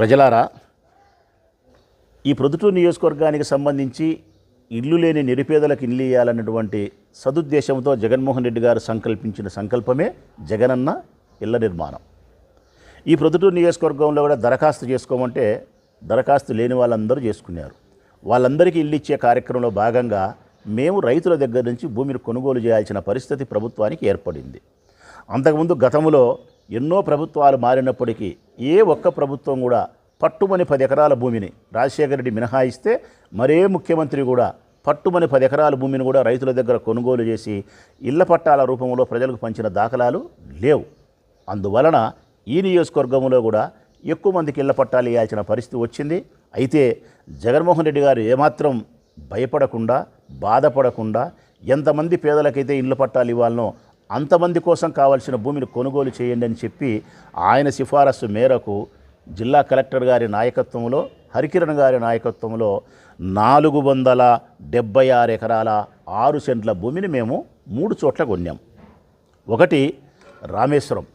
ప్రజలారా ఈ ప్రొద్దుటూరు నియోజకవర్గానికి సంబంధించి ఇల్లు లేని నిరుపేదలకు ఇల్లు ఇవ్వాలన్నటువంటి సదుద్దేశంతో జగన్మోహన్ రెడ్డి గారు సంకల్పించిన సంకల్పమే జగనన్న ఇళ్ళ నిర్మాణం. ఈ ప్రొద్దుటూరు నియోజకవర్గంలో కూడా దరఖాస్తు చేసుకోమంటే దరఖాస్తు లేని వాళ్ళందరూ చేసుకున్నారు. వాళ్ళందరికీ ఇల్లు ఇచ్చే కార్యక్రమంలో భాగంగా మేము రైతుల దగ్గర నుంచి భూమిని కొనుగోలు చేయాల్సిన పరిస్థితి ప్రభుత్వానికి ఏర్పడింది. అంతకుముందు గతంలో ఎన్నో ప్రభుత్వాలు మారినప్పటికీ ఏ ఒక్క ప్రభుత్వం కూడా పట్టుమని పది ఎకరాల భూమిని రాజశేఖర రెడ్డి మినహాయిస్తే మరే ముఖ్యమంత్రి కూడా పట్టుమని పది ఎకరాల భూమిని కూడా రైతుల దగ్గర కొనుగోలు చేసి ఇళ్ళ పట్టాల రూపంలో ప్రజలకు పంచిన దాఖలాలు లేవు. అందువలన ఈ నియోజకవర్గంలో కూడా ఎక్కువ మందికి ఇళ్ళ పట్టాలు ఇవ్వాల్సిన పరిస్థితి వచ్చింది. అయితే జగన్మోహన్ రెడ్డి గారు ఏమాత్రం భయపడకుండా బాధపడకుండా ఎంతమంది పేదలకైతే ఇళ్ళ పట్టాలు ఇవ్వాలనో అంతమంది కోసం కావలసిన భూమిని కొనుగోలు చేయండి అని చెప్పి ఆయన సిఫారసు మేరకు జిల్లా కలెక్టర్ గారి నాయకత్వంలో హరికిరణ్ గారి నాయకత్వంలో నాలుగు వందల డెబ్బై ఆరు ఎకరాల ఆరు సెంట్ల భూమిని మేము మూడు చోట్ల కొన్నాం. ఒకటి రామేశ్వరం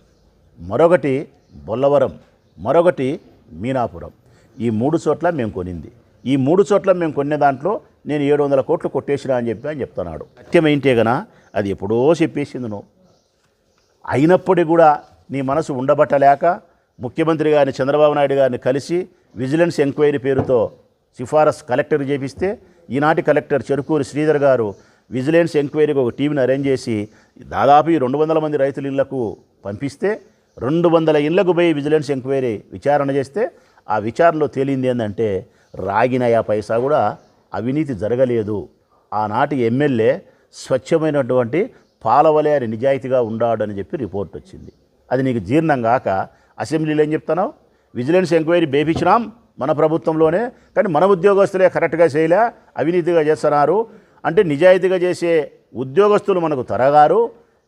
మరొకటి బొల్లవరం మరొకటి మీనాపురం. ఈ మూడు చోట్ల మేము కొనింది. ఈ మూడు చోట్ల మేము కొనే దాంట్లో నేను ఏడు వందల కోట్లు కొట్టేసినా అని చెప్పి అని చెప్తున్నాడు. సత్యమైంటే గన అది ఎప్పుడో చెప్పేసింది నువ్వు. అయినప్పటికీ కూడా నీ మనసు ఉండబట్టలేక ముఖ్యమంత్రి గారిని చంద్రబాబు నాయుడు గారిని కలిసి విజిలెన్స్ ఎంక్వైరీ పేరుతో సిఫారసు కలెక్టర్ చేపిస్తే ఈనాటి కలెక్టర్ చెరుకూరి శ్రీధర్ గారు విజిలెన్స్ ఎంక్వైరీకి ఒక టీంని అరేంజ్ చేసి దాదాపు రెండు వందల మంది రైతుల ఇళ్ళకు పంపిస్తే రెండు వందల ఇళ్ళకు పోయి విజిలెన్స్ ఎంక్వైరీ విచారణ చేస్తే ఆ విచారణలో తేలింది ఏంటంటే రాగిన ఆ పైసా కూడా అవినీతి జరగలేదు. ఆనాటి ఎమ్మెల్యే స్వచ్ఛమైనటువంటి పాలవలే అని నిజాయితీగా ఉన్నాడని చెప్పి రిపోర్ట్ వచ్చింది. అది నీకు జీర్ణం కాక అసెంబ్లీలో ఏం చెప్తున్నావు? విజిలెన్స్ ఎంక్వైరీ బేపించినాం మన ప్రభుత్వంలోనే కానీ మన ఉద్యోగస్తులే కరెక్ట్గా చేయలే అవినీతిగా చేస్తున్నారు. అంటే నిజాయితీగా చేసే ఉద్యోగస్తులు మనకు తరగారు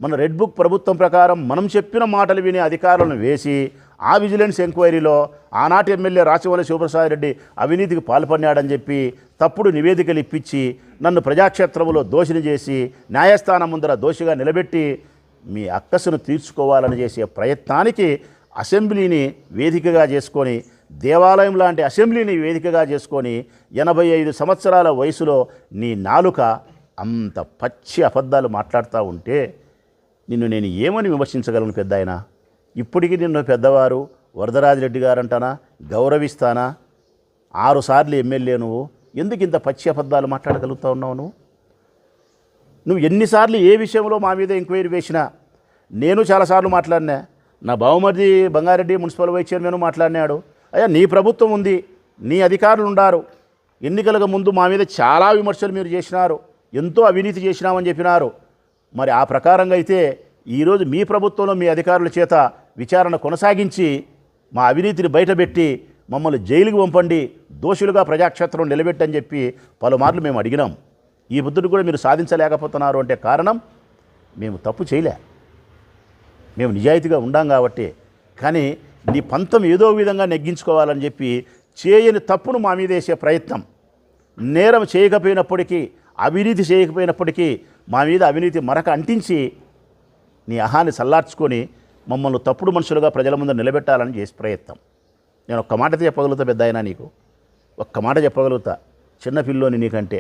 మన రెడ్ బుక్ ప్రభుత్వం ప్రకారం మనం చెప్పిన మాటలు వినే అధికారులను వేసి ఆ విజిలెన్స్ ఎంక్వైరీలో ఆనాటి ఎమ్మెల్యే రాచవల్లి శివప్రసాద్ రెడ్డి అవినీతికి పాల్పడినాడని చెప్పి తప్పుడు నివేదికలు ఇప్పించి నన్ను ప్రజాక్షేత్రంలో దోషిని చేసి న్యాయస్థానం ముందర దోషిగా నిలబెట్టి మీ అక్కసును తీర్చుకోవాలని చేసే ప్రయత్నానికి అసెంబ్లీని వేదికగా చేసుకొని దేవాలయం లాంటి అసెంబ్లీని వేదికగా చేసుకొని ఎనభై ఐదు సంవత్సరాల వయసులో నీ నాలుక అంత పచ్చి అబద్ధాలు మాట్లాడుతూ ఉంటే నిన్ను నేను ఏమని విమర్శించగలను పెద్ద ఆయన ఇప్పటికీ నిన్ను పెద్దవారు వరదరాజిరెడ్డి గారంటానా? గౌరవిస్తానా? ఆరుసార్లు ఎమ్మెల్యే నువ్వు. ఎందుకు ఇంత పచ్చి అబద్ధాలు మాట్లాడగలుగుతా ఉన్నావు నువ్వు? నువ్వు ఎన్నిసార్లు ఏ విషయంలో మా మీద ఎంక్వైరీ వేసినా నేను చాలాసార్లు మాట్లాడినా. నా బావమరిది బంగారెడ్డి మున్సిపల్ వైస్ చైర్మన్ మాట్లాడినాడు. అయ్యా నీ ప్రభుత్వం ఉంది నీ అధికారులు ఉండారు. ఎన్నికలకు ముందు మా మీద చాలా విమర్శలు మీరు చేసినారు. ఎంతో అవినీతి చేసినామని చెప్పినారు. మరి ఆ ప్రకారంగా అయితే ఈరోజు మీ ప్రభుత్వంలో మీ అధికారుల చేత విచారణ కొనసాగించి మా అవినీతిని బయటపెట్టి మమ్మల్ని జైలుకి పంపండి దోషులుగా ప్రజాక్షేత్రం నిలబెట్టని చెప్పి పలుమార్లు మేము అడిగినాం. ఈ బుద్ధుడు కూడా మీరు సాధించలేకపోతున్నారు అంటే కారణం మేము తప్పు చేయలే. మేము నిజాయితీగా ఉండాం కాబట్టి. కానీ నీ పంతం ఏదో విధంగా నెగ్గించుకోవాలని చెప్పి చేయని తప్పును మా మీద వేసే ప్రయత్నం. నేరం చేయకపోయినప్పటికీ అవినీతి చేయకపోయినప్పటికీ మా మీద అవినీతి మరక అంటించి నీ అహాన్ని సల్లార్చుకొని మమ్మల్ని తప్పుడు మనుషులుగా ప్రజల ముందు నిలబెట్టాలని చేసి ప్రయత్నం. నేను ఒక్క మాట చెప్పగలుగుతా పెద్ద అయినా నీకు? ఒక్క మాట చెప్పగలుగుతా. చిన్న పిల్లోని నీకంటే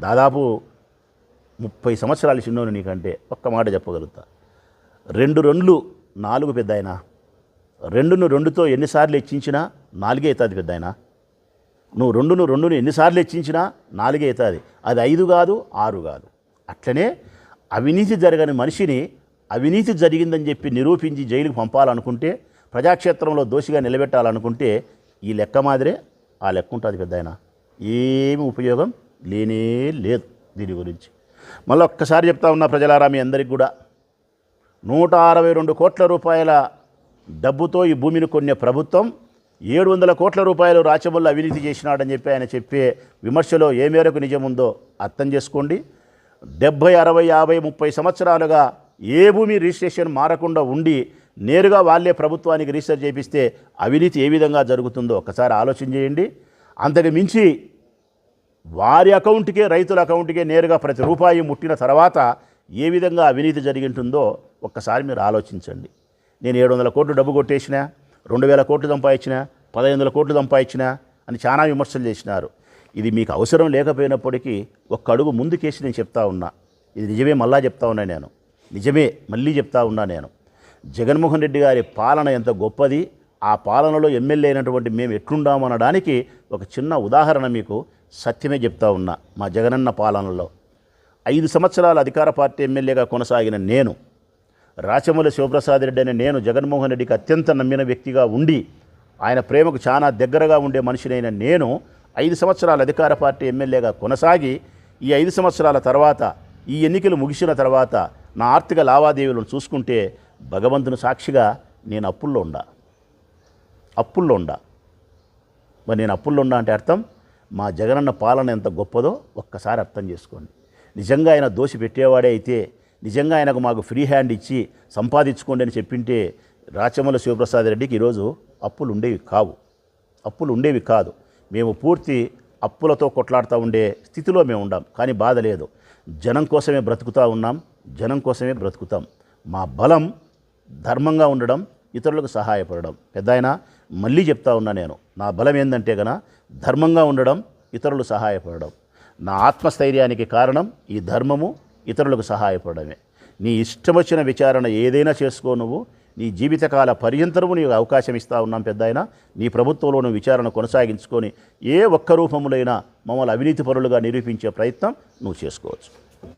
దాదాపు ముప్పై సంవత్సరాలు చిన్నోని నీకంటే ఒక్క మాట చెప్పగలుగుతా. రెండు రెండ్లు నాలుగు పెద్ద అయినా రెండును రెండుతో ఎన్నిసార్లు హెచ్చించినా నాలుగే అవుతుంది పెద్ద అయినా నువ్వు రెండును రెండును ఎన్నిసార్లు హెచ్చించినా నాలుగే అవుతుంది. అది ఐదు కాదు ఆరు కాదు. అట్లనే అవినీతి జరగని మనిషిని అవినీతి జరిగిందని చెప్పి నిరూపించి జైలుకు పంపాలనుకుంటే ప్రజాక్షేత్రంలో దోషిగా నిలబెట్టాలనుకుంటే ఈ లెక్క మాదిరే ఆ లెక్క ఉంటుంది పెద్ద ఆయన ఏమి ఉపయోగం లేనే లేదు దీని గురించి. మళ్ళీ ఒక్కసారి చెప్తా ఉన్నా ప్రజలారా మీ అందరికి కూడా. నూట అరవై రెండు కోట్ల రూపాయల డబ్బుతో ఈ భూమిని కొనే ప్రభుత్వం ఏడు వందల కోట్ల రూపాయలు రాచమల్లు అవినీతి చేసినాడని చెప్పి ఆయన చెప్పే విమర్శలో ఏ మేరకు నిజముందో అర్థం చేసుకోండి. డెబ్భై అరవై యాభై ముప్పై సంవత్సరాలుగా ఏ భూమి రిజిస్ట్రేషన్ మారకుండా ఉండి నేరుగా వాళ్ళే ప్రభుత్వానికి రిజిస్టర్ చేపిస్తే అవినీతి ఏ విధంగా జరుగుతుందో ఒకసారి ఆలోచన చేయండి. అంతకు మించి వారి అకౌంట్కే రైతుల అకౌంట్కే నేరుగా ప్రతి రూపాయి ముట్టిన తర్వాత ఏ విధంగా అవినీతి జరిగింటుందో ఒక్కసారి మీరు ఆలోచించండి. నేను ఏడు వందల కోట్లు డబ్బు కొట్టేసిన రెండు వేల కోట్లు సంపాదించిన పదహైదు వందల కోట్లు సంపాదించిన అని చాలా విమర్శలు చేసినారు. ఇది మీకు అవసరం లేకపోయినప్పటికీ ఒక్క అడుగు ముందుకేసి నేను చెప్తా ఉన్నా. ఇది నిజమే మళ్ళా చెప్తా ఉన్నా నేను. నిజమే మళ్ళీ చెప్తా ఉన్నా నేను. జగన్మోహన్ రెడ్డి గారి పాలన ఎంత గొప్పది ఆ పాలనలో ఎమ్మెల్యే అయినటువంటి మేము ఎట్లుండామనడానికి ఒక చిన్న ఉదాహరణ మీకు సత్యమే చెప్తా ఉన్నా మా జగనన్న పాలనలో. ఐదు సంవత్సరాల అధికార పార్టీ ఎమ్మెల్యేగా కొనసాగిన నేను రాచమల్లి శివప్రసాద్ రెడ్డి అనే నేను జగన్మోహన్ రెడ్డికి అత్యంత నమ్మిన వ్యక్తిగా ఉండి ఆయన ప్రేమకు చాలా దగ్గరగా ఉండే మనిషినైన నేను ఐదు సంవత్సరాల అధికార పార్టీ ఎమ్మెల్యేగా కొనసాగి ఈ ఐదు సంవత్సరాల తర్వాత ఈ ఎన్నికలు ముగిసిన తర్వాత నా ఆర్థిక లావాదేవీలను చూసుకుంటే భగవంతుని సాక్షిగా నేను అప్పుల్లో ఉండా. అప్పుల్లో ఉండా. మరి నేను అప్పుల్లో ఉండా అంటే అర్థం మా జగనన్న పాలన ఎంత గొప్పదో ఒక్కసారి అర్థం చేసుకోండి. నిజంగా ఆయన దోషి పెట్టేవాడే అయితే నిజంగా ఆయనకు మాకు ఫ్రీ హ్యాండ్ ఇచ్చి సంపాదించుకోండి అని చెప్పింటే రాచమల్ల శివప్రసాద్ రెడ్డికి ఈరోజు అప్పులు ఉండేవి కావు. అప్పులు ఉండేవి కాదు. మేము పూర్తి అప్పులతో కొట్లాడుతూ ఉండే స్థితిలో మేము ఉండాం. కానీ బాధ లేదు. జనం కోసమే బ్రతుకుతూ ఉన్నాం. జనం కోసమే బ్రతుకుతాం. మా బలం ధర్మంగా ఉండడం ఇతరులకు సహాయపడడం. పెద్ద మళ్ళీ చెప్తా ఉన్నా నేను. నా బలం ఏంటంటే గన ధర్మంగా ఉండడం ఇతరులు సహాయపడడం. నా ఆత్మస్థైర్యానికి కారణం ఈ ధర్మము ఇతరులకు సహాయపడమే. నీ ఇష్టం వచ్చిన విచారణ ఏదైనా చేసుకో నువ్వు. నీ జీవితకాల పర్యంతరము నీకు అవకాశం ఇస్తా ఉన్నాం పెద్ద నీ ప్రభుత్వంలోనూ విచారణ కొనసాగించుకొని ఏ ఒక్క రూపములైనా మమ్మల్ని అవినీతి పరులుగా నిరూపించే ప్రయత్నం నువ్వు చేసుకోవచ్చు.